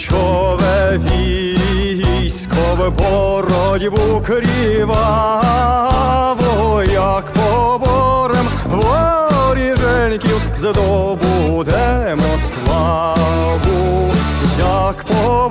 Січове військо в боротьбу кріваво, як поборем воріженьків здобудемо славу, як поборем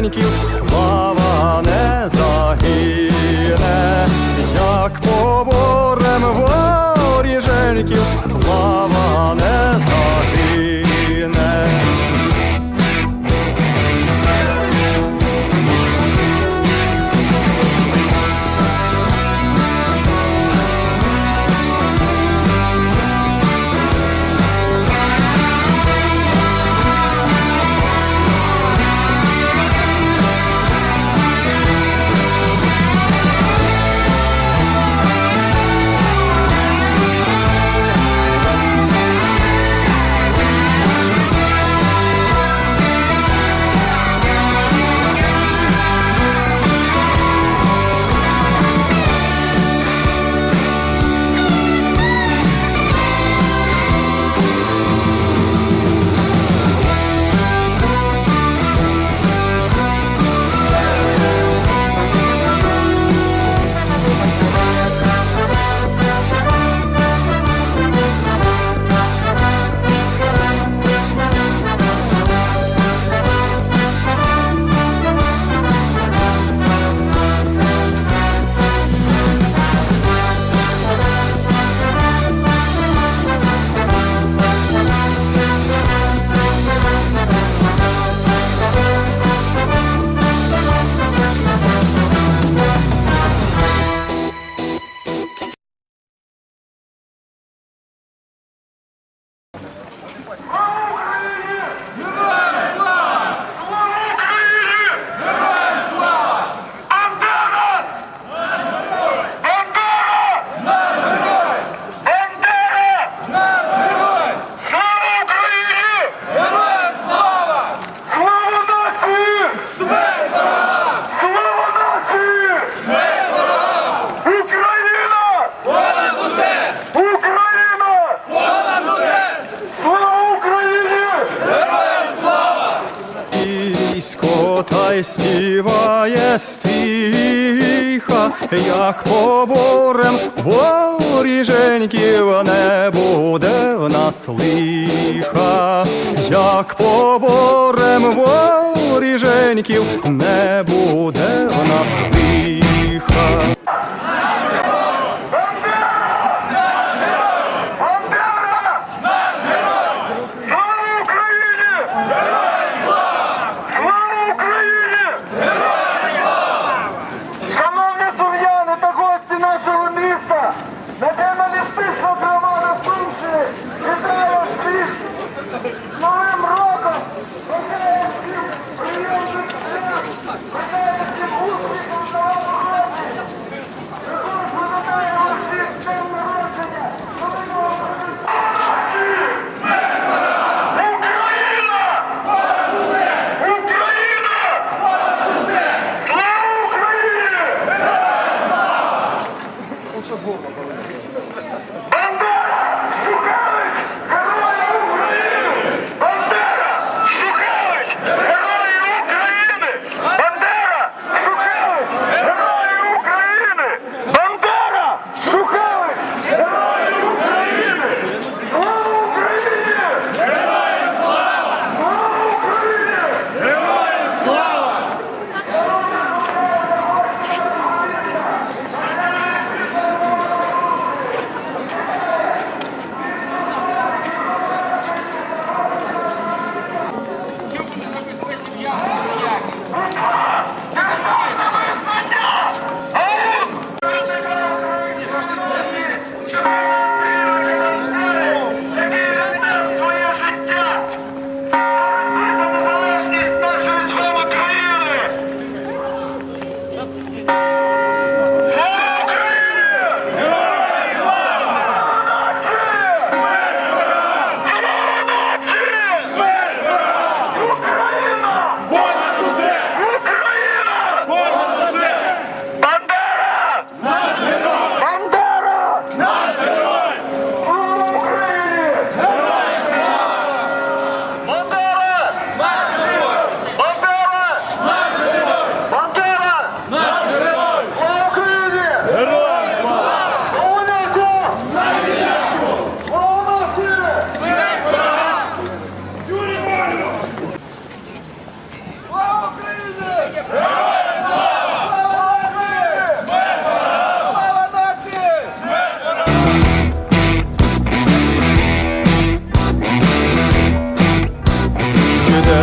воріженьків, слава Співає стиха, як поборем воріженьків не буде в нас лиха, як поборем воріженьків не буде в нас лиха.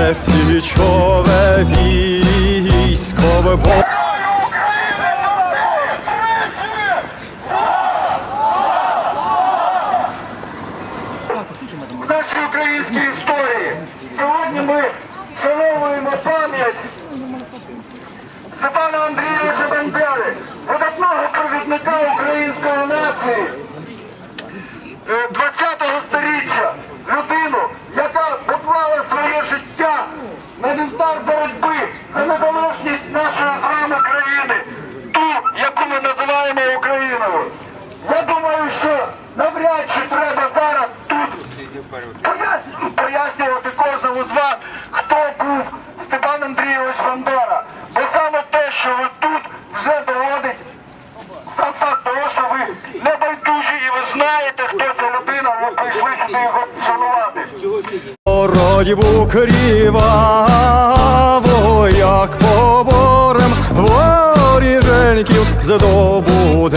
Несе січове військове бо. В нашій історії сьогодні ми вшановуємо пам'ять Степана Андрійовича Бандери, видатного провідника української нації. Поясню- пояснювати кожному з вас, хто був Степан Андрійович Бандера. Бо саме те, що ви тут вже доводить сам факт того, що ви не байдужі і ви знаєте, хто ця людина, ви прийшли сюди його вшанувати. боротьбу кріваво, як поборем воріженьків здобу